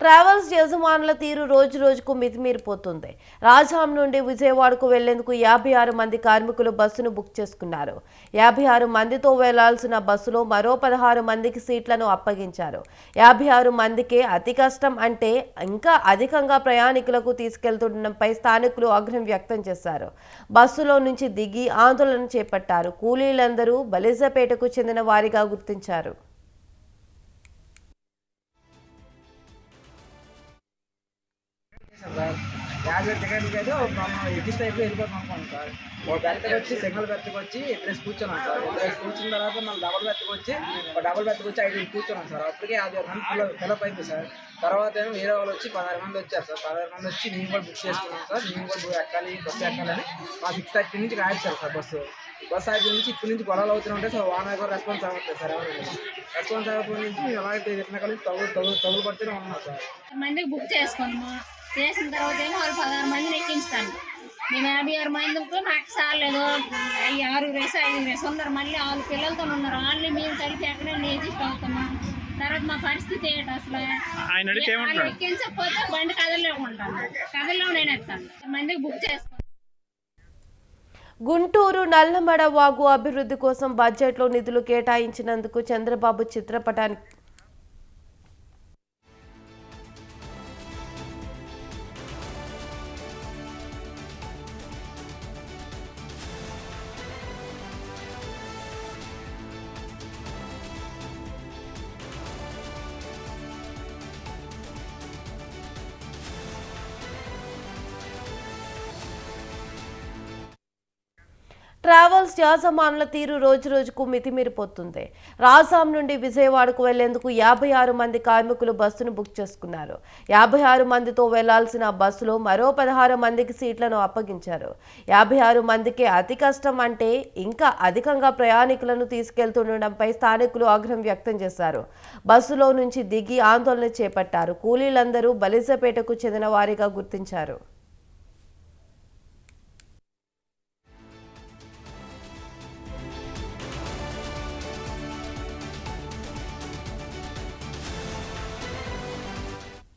Travels యజమానుల తీరు రోజు రోజుకు మితిమీరిపోతుంది. రాజాం నుండి విజయవాడకు వెళ్ళేందుకు యాభై ఆరు మంది కార్మికులు బస్సును బుక్ చేసుకున్నారు. యాభై ఆరు మందితో వెళ్ళాల్సిన బస్సులో మరో పదహారు మందికి సీట్లను అప్పగించారు. యాభై ఆరు మందికే అతి కష్టం అంటే ఇంకా అధికంగా ప్రయాణికులకు తీసుకెళ్తుండడంపై స్థానికులు ఆగ్రహం వ్యక్తం చేశారు. బస్సులో నుంచి దిగి ఆందోళన చేపట్టారు. కూలీలందరూ బలిజపేటకు చెందిన వారిగా గుర్తించారు. యాభై టికెట్లకి అయితే ఒక మనం ఎగ్జిస్ట్ అయిపోయి వెళ్ళిపోతాం అనుకోండి సార్. ఒక బెర్త్కి వచ్చి సింగిల్ బెర్త్కి వచ్చి ఇద్దరేసి కూర్చున్నాం సార్. ఇద్దరేసి కూర్చున్న తర్వాత మనం డబుల్ బెర్త్కి వచ్చి ఒక డబుల్ బెర్త్కి వచ్చి ఐదు కూర్చున్నాం సార్. అప్పటికే యాభై మంది పిల్లలు ఫిలప్ అయింది సార్. తర్వాత ఏమో వేరే వాళ్ళు వచ్చి పదహారు మంది వచ్చారు సార్. పదహారు మంది వచ్చి మేము కూడా బుక్ చేసుకున్నాం సార్. మేము కూడా ఎక్కాలి బస్సు ఎక్కాలని మా సిక్స్ థర్టీ నుంచి రాయించారు సార్ బస్సు. బస్సు ఆగి నుంచి ఇప్పటి నుంచి గొడవలు అవుతూనే ఉంటాయి సార్. వాన కూడా రెస్పాన్స్ అవ్వట్లేదు సార్ ఎవరైనా రెస్పాన్స్ అవ్వకపోయిన నుంచి మేము అలాగే ఎట్లా కలిసి తగులు తగులు తగులు పడుతూనే ఉన్నాం సార్. మందికి బుక్ చేసుకున్నాము చేసిన తర్వాత ఏమో వాళ్ళు పదహారు మందిని ఎక్కించుతాను మేము యాభై ఆరు మందితో నాకు చాలేదు అయ్యి ఆరు రేసి ఐదు రేసి ఉన్నారు. మళ్ళీ వాళ్ళు పిల్లలతో ఉన్నారు. వాళ్ళు మేము కలిపి ఎక్కడ అడ్జస్ట్ అవుతున్నాం తర్వాత మా పరిస్థితి ఏంటి అసలు? ఎక్కించకపోతే బండి కదలేకుంటాను కదలో నేను ఎత్తాను. మందికి బుక్ చేసుకున్నాను గుంటూరు నల్లమడ వాగు అభివృద్ధి కోసం బడ్జెట్లో నిధులు కేటాయించినందుకు చంద్రబాబు చిత్రపటానికి ట్రావెల్స్ యాజమానుల తీరు రోజు రోజుకు మితిమీరిపోతుంది. రాజాం నుండి విజయవాడకు వెళ్ళేందుకు యాభై ఆరు మంది కార్మికులు బస్సును బుక్ చేసుకున్నారు. యాభై ఆరు మందితో వెళ్ళాల్సిన బస్సులో మరో పదహారు మందికి సీట్లను అప్పగించారు. యాభై ఆరు మందికి అతి కష్టం అంటే ఇంకా అధికంగా ప్రయాణికులను తీసుకెళ్తుండడంపై స్థానికులు ఆగ్రహం వ్యక్తం చేశారు. బస్సులో నుంచి దిగి ఆందోళన చేపట్టారు. కూలీలందరూ బలిజపేటకు చెందిన వారిగా గుర్తించారు.